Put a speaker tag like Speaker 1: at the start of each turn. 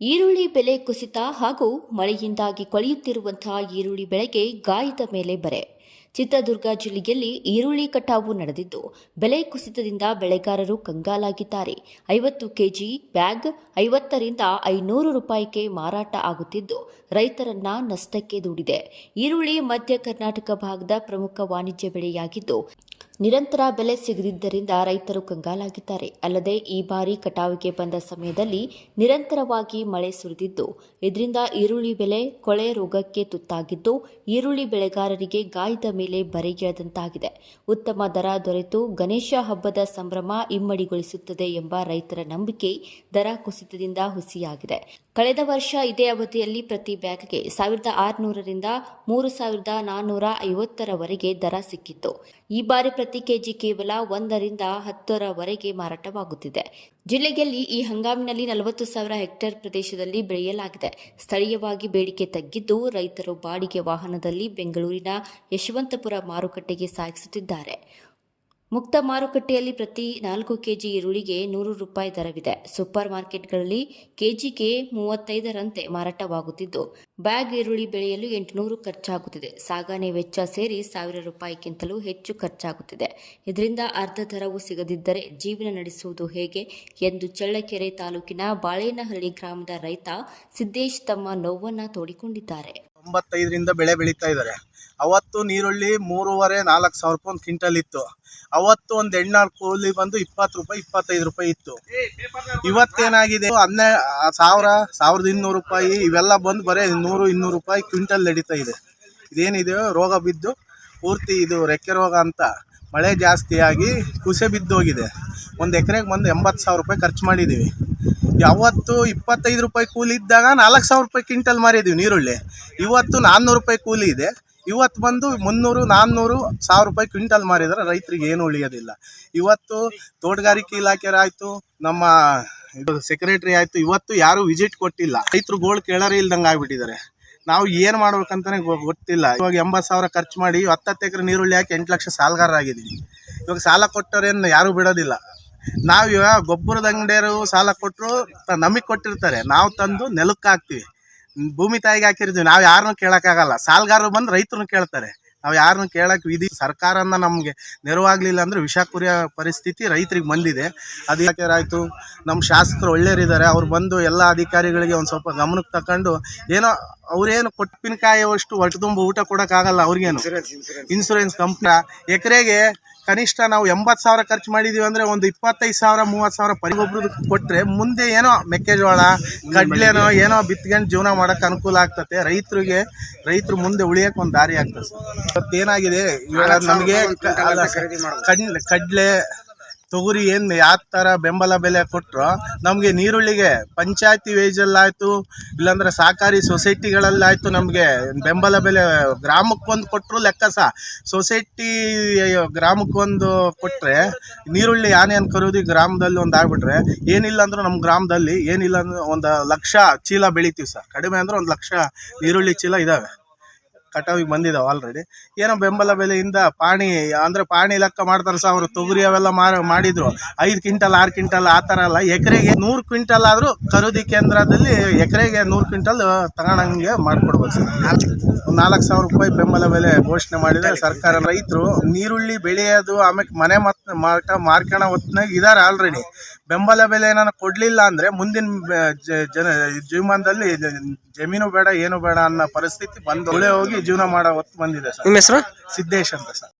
Speaker 1: ಈರುಳ್ಳಿ ಬೆಲೆ ಕುಸಿತ ಹಾಗೂ ಮಳೆಯಿಂದಾಗಿ ಕೊಳೆಯುತ್ತಿರುವಂತಹ ಈರುಳ್ಳಿ ಬೆಳೆಗೆ ಗಾಯದ ಮೇಲೆ ಬರೆ. ಚಿತ್ರದುರ್ಗ ಜಿಲ್ಲೆಯಲ್ಲಿ ಈರುಳ್ಳಿ ಕಟಾವು ನಡೆದಿದ್ದು, ಬೆಲೆ ಕುಸಿತದಿಂದ ಬೆಳೆಗಾರರು ಕಂಗಾಲಾಗಿದ್ದಾರೆ. ಐವತ್ತು ಕೆಜಿ ಬ್ಯಾಗ್ ಐವತ್ತರಿಂದ ಐನೂರು ರೂಪಾಯಿಗೆ ಮಾರಾಟ ಆಗುತ್ತಿದ್ದು, ರೈತರನ್ನ ನಷ್ಟಕ್ಕೆ ದೂಡಿದೆ. ಈರುಳ್ಳಿ ಮಧ್ಯ ಕರ್ನಾಟಕ ಭಾಗದ ಪ್ರಮುಖ ವಾಣಿಜ್ಯ ಬೆಳೆಯಾಗಿದ್ದು ನಿರಂತರ ಬೆಲೆ ಸಿಗದಿದ್ದರಿಂದ ರೈತರು ಕಂಗಾಲಾಗಿದ್ದಾರೆ. ಅಲ್ಲದೆ ಈ ಬಾರಿ ಕಟಾವಿಗೆ ಬಂದ ಸಮಯದಲ್ಲಿ ನಿರಂತರವಾಗಿ ಮಳೆ ಸುರಿದಿದ್ದು, ಇದರಿಂದ ಈರುಳ್ಳಿ ಬೆಲೆ ಕೊಳೆ ರೋಗಕ್ಕೆ ತುತ್ತಾಗಿದ್ದು, ಈರುಳ್ಳಿ ಬೆಳೆಗಾರರಿಗೆ ಗಾಯದ ಮೇಲೆ ಬರೆಗೆಳೆದಂತಾಗಿದೆ. ಉತ್ತಮ ದರ ದೊರೆತು ಗಣೇಶ ಹಬ್ಬದ ಸಂಭ್ರಮ ಇಮ್ಮಡಿಗೊಳಿಸುತ್ತದೆ ಎಂಬ ರೈತರ ನಂಬಿಕೆ ದರ ಕುಸಿತದಿಂದ ಹುಸಿಯಾಗಿದೆ. ಕಳೆದ ವರ್ಷ ಇದೇ ಅವಧಿಯಲ್ಲಿ ಪ್ರತಿ ಬ್ಯಾಗ್ಗೆ ಸಾವಿರದ ಆರುನೂರರಿಂದ ಮೂರು ಸಾವಿರದ ನಾನ್ನೂರ ಐವತ್ತರವರೆಗೆ ದರ ಸಿಕ್ಕಿತ್ತು. ಈ ಬಾರಿ ಪ್ರತಿ ಕೆಜಿ ಕೇವಲ ಒಂದರಿಂದ ಹತ್ತರವರೆಗೆ ಮಾರಾಟವಾಗುತ್ತಿದೆ. ಜಿಲ್ಲೆಯಲ್ಲಿ ಈ ಹಂಗಾಮಿನಲ್ಲಿ ನಲವತ್ತು ಸಾವಿರ ಹೆಕ್ಟೇರ್ ಪ್ರದೇಶದಲ್ಲಿ ಬೆಳೆಯಲಾಗಿದೆ. ಸ್ಥಳೀಯವಾಗಿ ಬೇಡಿಕೆ ತಗ್ಗಿದ್ದು ರೈತರು ಬಾಡಿಗೆ ವಾಹನದಲ್ಲಿ ಬೆಂಗಳೂರಿನ ಯಶವಂತಪುರ ಮಾರುಕಟ್ಟೆಗೆ ಸಾಗಿಸುತ್ತಿದ್ದಾರೆ. ಮುಕ್ತ ಮಾರುಕಟ್ಟೆಯಲ್ಲಿ ಪ್ರತಿ ನಾಲ್ಕು ಕೆಜಿ ಈರುಳ್ಳಿಗೆ ನೂರು ರೂಪಾಯಿ ದರವಿದೆ. ಸೂಪರ್ ಮಾರ್ಕೆಟ್ಗಳಲ್ಲಿ ಕೆಜಿಗೆ ಮೂವತ್ತೈದರಂತೆ ಮಾರಾಟವಾಗುತ್ತಿದ್ದು, ಬ್ಯಾಗ್ ಈರುಳ್ಳಿ ಬೆಳೆಯಲು ಎಂಟುನೂರು ಖರ್ಚಾಗುತ್ತಿದೆ. ಸಾಗಣೆ ವೆಚ್ಚ ಸೇರಿ ಸಾವಿರ ರೂಪಾಯಿಗಿಂತಲೂ ಹೆಚ್ಚು ಖರ್ಚಾಗುತ್ತಿದೆ. ಇದರಿಂದ ಅರ್ಧ ದರವು ಸಿಗದಿದ್ದರೆ ಜೀವನ ನಡೆಸುವುದು ಹೇಗೆ ಎಂದು ಚಳ್ಳಕೆರೆ ತಾಲೂಕಿನ ಬಾಳೇನಹಳ್ಳಿ ಗ್ರಾಮದ ರೈತ ಸಿದ್ದೇಶ್ ತಮ್ಮ ನೋವನ್ನು ತೋಡಿಕೊಂಡಿದ್ದಾರೆ.
Speaker 2: ತೊಂಬತ್ತೈದರಿಂದ ಬೆಳೆ ಬೆಳೀತಾ ಇದ್ದಾರೆ. ಅವತ್ತು ನೀರುಳ್ಳಿ ಮೂರುವರೆ ನಾಲ್ಕು ಸಾವಿರ ರೂಪಾಯಿ ಒಂದು ಕ್ವಿಂಟಲ್ ಇತ್ತು. ಅವತ್ತು ಒಂದು ಎಣ್ಣಾಳು ಕೂಲಿ ಬಂದು ಇಪ್ಪತ್ತು ರೂಪಾಯಿ, ಇಪ್ಪತ್ತೈದು ರೂಪಾಯಿ ಇತ್ತು. ಇವತ್ತೇನಾಗಿದೆ? ಹನ್ನೆ, ಸಾವಿರ, ಸಾವಿರದ ಇನ್ನೂರು ರೂಪಾಯಿ, ಇವೆಲ್ಲ ಬಂದು ಬರೀ ನೂರು ಇನ್ನೂರು ರೂಪಾಯಿ ಕ್ವಿಂಟಲ್ ನಡೀತಾ ಇದೆ. ಇದೇನಿದೆಯೋ ರೋಗ ಬಿದ್ದು, ಪೂರ್ತಿ ಇದು ರೆಕ್ಕೆ ರೋಗ ಅಂತ ಮಳೆ ಜಾಸ್ತಿಯಾಗಿ ಕುಸೆ ಬಿದ್ದೋಗಿದೆ. ಒಂದು ಎಕರೆಗೆ ಬಂದು ಎಂಬತ್ತು ಸಾವಿರ ರೂಪಾಯಿ ಖರ್ಚು ಮಾಡಿದ್ದೀವಿ ಯಾವತ್ತು ಇಪ್ಪತ್ತೈದು ರೂಪಾಯಿ ಕೂಲಿ ಇದ್ದಾಗ ನಾಲ್ಕು ಸಾವಿರ ರೂಪಾಯಿ ಕ್ವಿಂಟಲ್ ಮಾರಿದ್ದೀವಿ ನೀರುಳ್ಳಿ. ಇವತ್ತು ನಾನ್ನೂರು ರೂಪಾಯಿ ಕೂಲಿ ಇದೆ. ಇವತ್ತು ಬಂದು ಮುನ್ನೂರು ನಾನ್ನೂರು ಸಾವಿರ ರೂಪಾಯಿ ಕ್ವಿಂಟಲ್ ಮಾರಿದರೆ ರೈತರಿಗೆ ಏನು ಉಳಿಯೋದಿಲ್ಲ. ಇವತ್ತು ತೋಟಗಾರಿಕೆ ಇಲಾಖೆಯರಾಯಿತು ನಮ್ಮ ಇದು ಸೆಕ್ರೆಟರಿ ಆಯಿತು, ಇವತ್ತು ಯಾರು ವಿಸಿಟ್ ಕೊಟ್ಟಿಲ್ಲ. ರೈತರು ಗೋಳು ಕೇಳೋರೇ ಇಲ್ದಂಗೆ ಆಗ್ಬಿಟ್ಟಿದ್ದಾರೆ. ನಾವು ಏನು ಮಾಡ್ಬೇಕಂತಲೇ ಗೊತ್ತಿಲ್ಲ. ಇವಾಗ ಎಂಬತ್ತು ಸಾವಿರ ಖರ್ಚು ಮಾಡಿ ಹತ್ತತ್ತು ಎಕರೆ ನೀರುಳ್ಳಿ ಹಾಕಿ ಎಂಟು ಲಕ್ಷ ಸಾಲಗಾರರಾಗಿದ್ದೀವಿ. ಇವಾಗ ಸಾಲ ಕೊಟ್ಟವ್ರೇನು ಯಾರೂ ಬಿಡೋದಿಲ್ಲ. ನಾವು ಇವಾಗ ಗೊಬ್ಬರದ ಅಂಗಡಿಯರು ಸಾಲ ಕೊಟ್ಟರು ನಮಗೆ ಕೊಟ್ಟಿರ್ತಾರೆ. ನಾವು ತಂದು ನೆಲಕ್ಕೆ ಹಾಕ್ತೀವಿ. ಭೂಮಿ ತಾಯಿಗೆ ಹಾಕಿರ್ತೀವಿ. ನಾವು ಯಾರನ್ನೂ ಕೇಳೋಕ್ಕಾಗಲ್ಲ ಸಾಲಗಾರರು ಬಂದು ರೈತರನ್ನ ಕೇಳ್ತಾರೆ. ನಾವು ಯಾರನ್ನು ಕೇಳಕ್ಕೆ ವಿಧಿ ಸರ್ಕಾರನ ನಮಗೆ ನೆರವಾಗಲಿಲ್ಲ ಅಂದರೆ ವಿಷ ಕುರಿಯೋ ಪರಿಸ್ಥಿತಿ ರೈತರಿಗೆ ಬಂದಿದೆ. ಅಧಿಕಾರಿಯಾಯಿತು ನಮ್ಮ ಶಾಸಕರು ಒಳ್ಳೆಯವರಿದ್ದಾರೆ. ಅವ್ರು ಬಂದು ಎಲ್ಲ ಅಧಿಕಾರಿಗಳಿಗೆ ಒಂದು ಸ್ವಲ್ಪ ಗಮನಕ್ಕೆ ತಗೊಂಡು ಏನೋ ಅವ್ರೇನು ಕೊಟ್ಟಿನಕಾಯಿಯಷ್ಟು ಹೊಟ್ಟೆ ತುಂಬ ಊಟ ಕೊಡೋಕ್ಕಾಗಲ್ಲ ಅವ್ರಿಗೇನು? ಇನ್ಸೂರೆನ್ಸ್ ಕಂಪ್ನಿ ಎಕರೆಗೆ ಕನಿಷ್ಠ ನಾವು ಎಂಬತ್ತು ಸಾವಿರ ಖರ್ಚು ಮಾಡಿದ್ದೀವಿ ಅಂದರೆ ಒಂದು ಇಪ್ಪತ್ತೈದು ಸಾವಿರ ಮೂವತ್ತು ಸಾವಿರ ಪರಿಗೊಬ್ಬರದ ಕೊಟ್ಟರೆ ಮುಂದೆ ಏನೋ ಮೆಕ್ಕೆಜೋಳ ಕಡ್ಲೆನೋ ಏನೋ ಬಿತ್ಕೊಂಡು ಜೀವನ ಮಾಡೋಕೆ ಅನುಕೂಲ ಆಗ್ತತೆ. ರೈತರಿಗೆ ರೈತರು ಮುಂದೆ ಉಳಿಯೋಕೆ ಒಂದು ದಾರಿ ಆಗ್ತದೆ. ಸರ್ ಇವತ್ತೇನಾಗಿದೆ ಇವಾಗ ನಮಗೆ ಕಡ್ಲೆ ಕಡಲೆ ತೊಗರಿ ಏನು ಯಾವ ಥರ ಬೆಂಬಲ ಬೆಲೆ ಕೊಟ್ಟರು ನಮಗೆ ನೀರುಳ್ಳಿಗೆ ಪಂಚಾಯತಿ ವೇಜಲ್ಲಾಯಿತು ಇಲ್ಲಾಂದ್ರೆ ಸಹಕಾರಿ ಸೊಸೈಟಿಗಳಲ್ಲಾಯಿತು ನಮಗೆ ಬೆಂಬಲ ಬೆಲೆ ಗ್ರಾಮಕ್ಕೊಂದು ಕೊಟ್ಟರು ಲೆಕ್ಕ ಸಹ ಸೊಸೈಟಿ ಗ್ರಾಮಕ್ಕೊಂದು ಕೊಟ್ಟರೆ ನೀರುಳ್ಳಿ ಆನೆಯನ್ನು ಕರೋದು ಗ್ರಾಮದಲ್ಲಿ ಒಂದು ಆಗ್ಬಿಟ್ರೆ ಏನಿಲ್ಲ ಅಂದರೂ ನಮ್ಮ ಗ್ರಾಮದಲ್ಲಿ ಏನಿಲ್ಲ ಅಂದ್ರೆ ಒಂದು ಲಕ್ಷ ಚೀಲ ಬೆಳಿತೀವಿ ಸರ್ ಕಡಿಮೆ ಅಂದ್ರೆ ಒಂದು ಲಕ್ಷ ನೀರುಳ್ಳಿ ಚೀಲ ಇದ್ದಾವೆ ಕಟಾವಿಗೆ ಬಂದಿದ್ದಾವೆ ಆಲ್ರೆಡಿ ಏನೋ ಬೆಂಬಲ ಬೆಲೆಯಿಂದ ಪಾಣಿ, ಅಂದರೆ ಪಾಣಿ ಲೆಕ್ಕ ಮಾಡ್ತಾರೆ ಸಹ ಅವರು, ತೊಗರಿ ಅವೆಲ್ಲ ಮಾಡಿದ್ರು. ಐದು ಕ್ವಿಂಟಲ್, ಆರು ಕ್ವಿಂಟಲ್, ಆ ಥರ ಅಲ್ಲ ಎಕರೆಗೆ ನೂರು ಕ್ವಿಂಟಲ್ ಆದರೂ ಖರೀದಿ ಕೇಂದ್ರದಲ್ಲಿ ಎಕರೆಗೆ ನೂರು ಕ್ವಿಂಟಲ್ ತಗೊಳಂಗೆ ಮಾಡಿಕೊಡ್ಬೇಕು ಸರ್. ನಾಲ್ಕು ಸಾವಿರ ರೂಪಾಯಿ ಬೆಂಬಲ ಬೆಲೆ ಘೋಷಣೆ ಮಾಡಿದರೆ ಸರ್ಕಾರ ರೈತರು. ನೀರುಳ್ಳಿ ಬೆಳೆಯೋದು ಆಮೇಲೆ ಮನೆ ಮತ್ ಮಾರ್ಕ ಮಾರ್ಕಣ ಹೊತ್ನಾಗ ಇದ್ದಾರೆ ಆಲ್ರೆಡಿ ಬೆಂಬಲ ಬೆಲೆ ಏನಾನ ಕೊಡಲಿಲ್ಲ ಅಂದರೆ ಮುಂದಿನ ಜನ ಜೀವಮಾನದಲ್ಲಿ ಜಮೀನು ಬೇಡ ಏನು ಬೇಡ ಅನ್ನೋ ಪರಿಸ್ಥಿತಿ ಬಂದು ಹೋಗಿ ಜೀವನ ಮಾಡೋ ಹೊತ್ತು ಬಂದಿದೆ ಸರ್.
Speaker 3: ನಿಮ್ಮ ಹೆಸರು?
Speaker 2: ಸಿದ್ದೇಶ್ ಅಂತ ಸರ್.